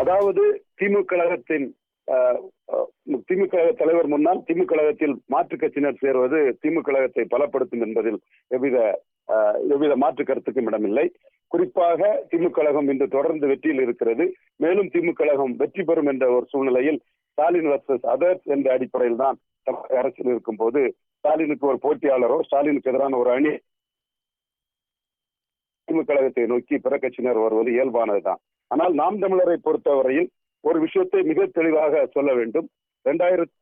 அதாவது திமுக கழகத்தின் திமுக தலைவர் முன்னால் திமுக கழகத்தில் மாற்றுக் கட்சியினர் சேர்வது திமுக கழகத்தை பலப்படுத்தும் என்பதில் எவ்வித எவ்வித மாற்று கருத்துக்கும் இடமில்லை. குறிப்பாக திமுக கழகம் இன்று தொடர்ந்து வெற்றியில் இருக்கிறது. மேலும் திமுக கழகம் வெற்றி பெறும் என்ற ஒரு சூழ்நிலையில் ஸ்டாலின் வர்சஸ் அதர்ஸ் என்ற அடிப்படையில் தான் தமிழக அரசியல் இருக்கும் போது ஸ்டாலினுக்கு ஒரு போட்டியாளரோ ஸ்டாலினுக்கு எதிரான ஒரு அணி திமுக கழகத்தை நோக்கி பிற கட்சியினர் வருவது இயல்பானதுதான். ஆனால் நாம் தமிழரை பொறுத்தவரையில் ஒரு விஷயத்தை மிக தெளிவாக சொல்ல வேண்டும். இரண்டாயிரத்தி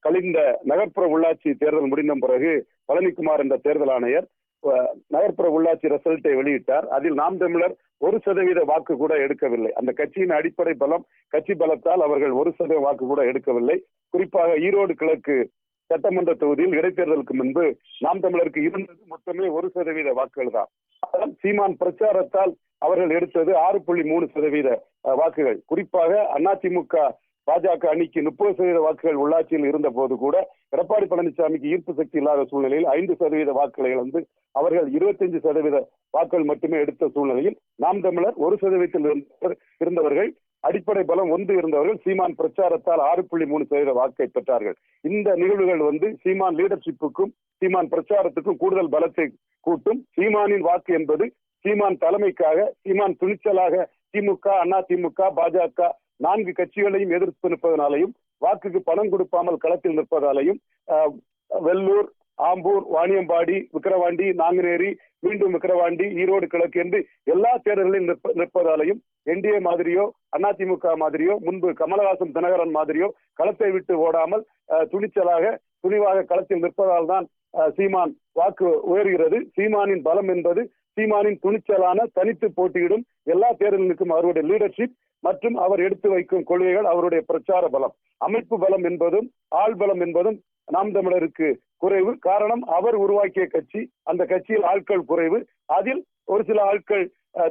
கழிந்த நகர்ப்புற உள்ளாட்சி தேர்தல் முடிந்த பிறகு பழனிக்குமார் என்ற தேர்தல் ஆணையர் அஹ், நகர்ப்புற உள்ளாட்சி ரிசல்ட்டை வெளியிட்டார். அதில் நாம் தமிழர் ஒரு சதவீத வாக்கு கூட எடுக்கவில்லை. அந்த கட்சியின் அடிப்படை பலம் கட்சி பலத்தால் அவர்கள் ஒரு சதவீத வாக்கு கூட எடுக்கவில்லை. குறிப்பாக ஈரோடு கிழக்கு சட்டமன்ற தொகுதியில் இடைத்தேர்தலுக்கு முன்பு நாம் தமிழருக்கு இருந்தது மொத்தமே ஒரு சதவீத வாக்குகள் தான் ஆனால் சீமான் பிரச்சாரத்தால் அவர்கள் எடுத்தது ஆறு புள்ளி மூணு சதவீத வாக்குகள். குறிப்பாக அதிமுக பாஜக அணிக்கு முப்பது சதவீத வாக்குகள் உள்ளாட்சியில் இருந்த போது கூட எடப்பாடி பழனிசாமிக்கு ஈர்ப்பு சக்தி இல்லாத சூழ்நிலையில் ஐந்து சதவீத வாக்குகளை இழந்து அவர்கள் இருபத்தஞ்சு சதவீத வாக்குகள் மட்டுமே எடுத்த சூழ்நிலையில் நாம் தமிழர் ஒரு சதவீதத்தில் இருந்தவர்- இருந்தவர்கள். அடிப்படை பலம் ஒன்று இருந்தவர்கள் சீமான் பிரச்சாரத்தால் ஆறு புள்ளி மூணு சதவீத வாக்கை பெற்றார்கள். இந்த நிகழ்வுகள் வந்து சீமான் லீடர்ஷிப்புக்கும் சீமான் பிரச்சாரத்துக்கும் கூடுதல் பலத்தை கூட்டும். சீமானின் வாக்கு என்பது சீமான் தலைமைக்காக சீமான் துணிச்சலாக திமுக அண்ணா திமுக பாஜக நான்கு கட்சிகளையும் எதிர்த்து நிற்பதனாலையும் வாக்குக்கு பணம் கொடுப்பாமல் களத்தில் நிற்பதாலையும் வெள்ளூர் ஆம்பூர் வாணியம்பாடி விக்கிரவாண்டி நாங்குநேரி மீண்டும் விக்கிரவாண்டி ஈரோடு கிழக்கு என்று எல்லா தேர்தல்களிலும் நிற்பதாலையும் என்டிஏ மாதிரியோ அதிமுக மாதிரியோ முன்பு கமலஹாசன் தினகரன் மாதிரியோ களத்தை விட்டு ஓடாமல் துணிச்சலாக துணிவாக களத்தில் நிற்பதால் தான் ஆஹ், சீமான் வாக்கு உயர்கிறது. சீமானின் பலம் என்பது சீமானின் துணிச்சலான தனித்து போட்டியிடும் எல்லா தேர்தலுக்கும் அவருடைய லீடர்ஷிப் மற்றும் அவர் எடுத்து வைக்கும் கொள்கைகள் அவருடைய பிரச்சார பலம். அமைப்பு பலம் என்பதும் ஆள் பலம் என்பதும் நாம் தமிழருக்கு குறைவு. காரணம் அவர் உருவாக்கிய கட்சி. அந்த கட்சியில் ஆட்கள் குறைவு. அதில் ஒரு சில ஆட்கள்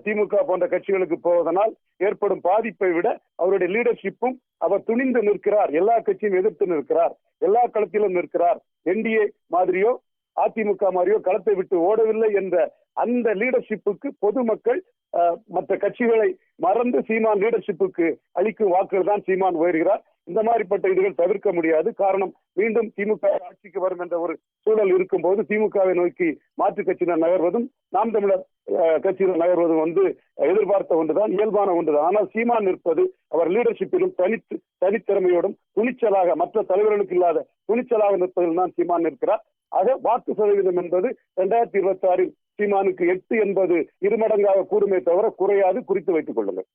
திமுக போன்ற கட்சிகளுக்கு போவதனால் ஏற்படும் பாதிப்பை விட அவருடைய லீடர்ஷிப்பும் அவர் துணிந்து நிற்கிறார். எல்லா கட்சியும் எதிர்த்து நிற்கிறார். எல்லா களத்திலும் நிற்கிறார். என்டிஏ மாதிரியோ அதிமுக மாதிரியோ களத்தை விட்டு ஓடவில்லை என்ற அந்த லீடர்ஷிப்புக்கு பொதுமக்கள் அஹ், மற்ற கட்சிகளை மறந்து சீமான் லீடர்ஷிப்புக்கு அளிக்கும் வாக்குகள் தான் சீமான் உயர்கிறார். இந்த மாதிரிப்பட்ட இதுகள் தவிர்க்க முடியாது. காரணம் மீண்டும் திமுக ஆட்சிக்கு வரும் என்ற ஒரு சூழல் இருக்கும்போது திமுகவை நோக்கி மாற்றுக் கட்சியினர் நகர்வதும் நாம் தமிழர் கட்சியினர் நகர்வதும் வந்து எதிர்பார்த்த ஒன்றுதான் இயல்பான ஒன்றுதான். ஆனால் சீமான் நிற்பது அவர் லீடர்ஷிப்பிலும் தனித்து தனித்திறமையோடும் துணிச்சலாக மற்ற தலைவர்களுக்கு இல்லாத துணிச்சலாக நிற்பதில் தான் சீமான் நிற்கிறார். ஆக வாக்கு சதவீதம் என்பது இரண்டாயிரத்தி இருபத்தி ஆறில் சீமானுக்கு எட்டு என்பது இருமடங்காக கூடுமே தவிர குறையாது குறித்து வைத்துக் கொள்ளுங்கள்.